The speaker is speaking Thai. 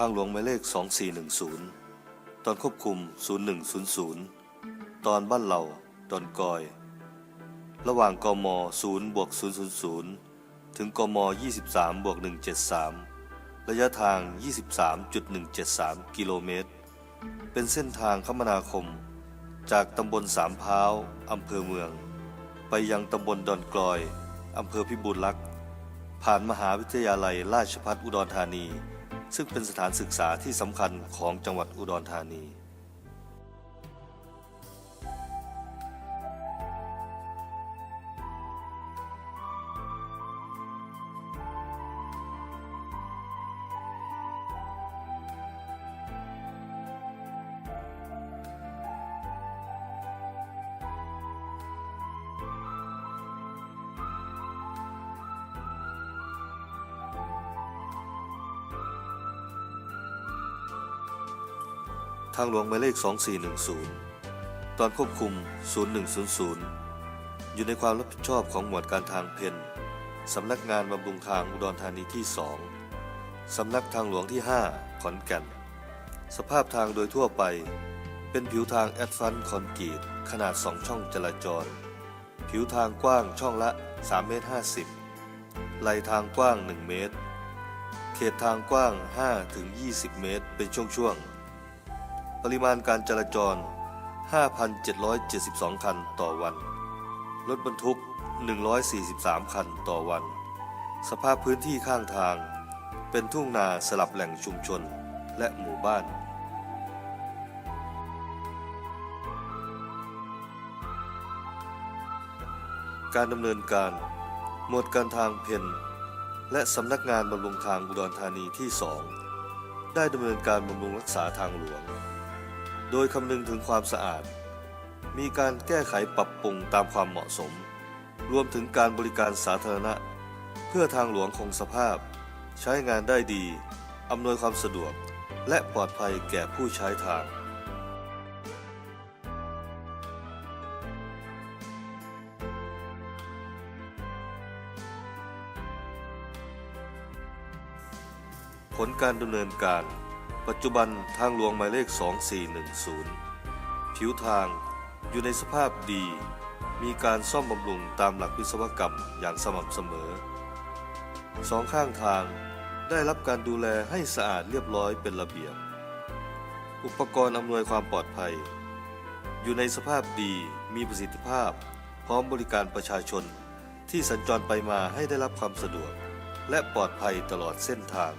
ทางหลวงหมายเลข 2410 ตอนควบคุม 0100 ตอนบ้านเหล่าดอนกอย ระหว่างกม0บวก000 ถึงกม 23บวก173 ระยะทาง 23.173 กิโลเมตร เป็นเส้นทางคมนาคม จากตำบลสามพร้าวอำเภอเมือง ไปยังตำบลดอนกลอยอำเภอพิบูลลักษณ์ผ่านมหาวิทยาลัยราชภัฏอุดรธานี ซึ่งเป็นสถานศึกษาที่สำคัญของจังหวัดอุดรธานี ทางหลวงหมายเลข 2410 ตอนควบคุม 0100 อยู่ในความรับผิดชอบของหมวดการทางเพนสำนักงานบำรุงทางอุดรธานีที่ 2 สำนักทางหลวงที่ 5 ขอนแก่น สภาพทางโดยทั่วไป เป็นผิวทางแอดฟันคอนกรีตขนาด 2 ช่องจราจร ผิวทางกว้างช่องละ 3 เมตร 50 ไหลทางกว้าง 1 เมตร เขตทางกว้าง5ถึง20 เมตร เป็นช่วงๆ ปริมาณการจราจร 5,772 คันต่อวัน รถบรรทุก 143 คันต่อวัน สภาพพื้นที่ข้างทาง เป็นทุ่งนาสลับแหล่งชุมชนและหมู่บ้าน การดำเนินการ หมวดการทางเพนและสำนักงานบำรุงทางอุดรธานีที่ 2 ได้ดำเนินการบำรุงรักษาทางหลวง โดยคำนึงถึงความสะอาด มีการแก้ไขปรับปรุงตามความเหมาะสม รวมถึงการบริการสาธารณะ เพื่อทางหลวงคงสภาพ ใช้งานได้ดี อำนวยความสะดวก และปลอดภัยแก่ผู้ใช้ทางผลการดำเนินการ ปัจจุบันทางหลวงหมายเลข 2410 ผิวทางอยู่ในสภาพดี มีการซ่อมบำรุงตามหลักวิศวกรรมอย่างสม่ำเสมอ สองข้างทางได้รับการดูแลให้สะอาดเรียบร้อยเป็นระเบียบ อุปกรณ์อำนวยความปลอดภัย อยู่ในสภาพดีมีประสิทธิภาพ พร้อมบริการประชาชนที่สัญจรไปมาให้ได้รับความสะดวก และปลอดภัยตลอดเส้นทาง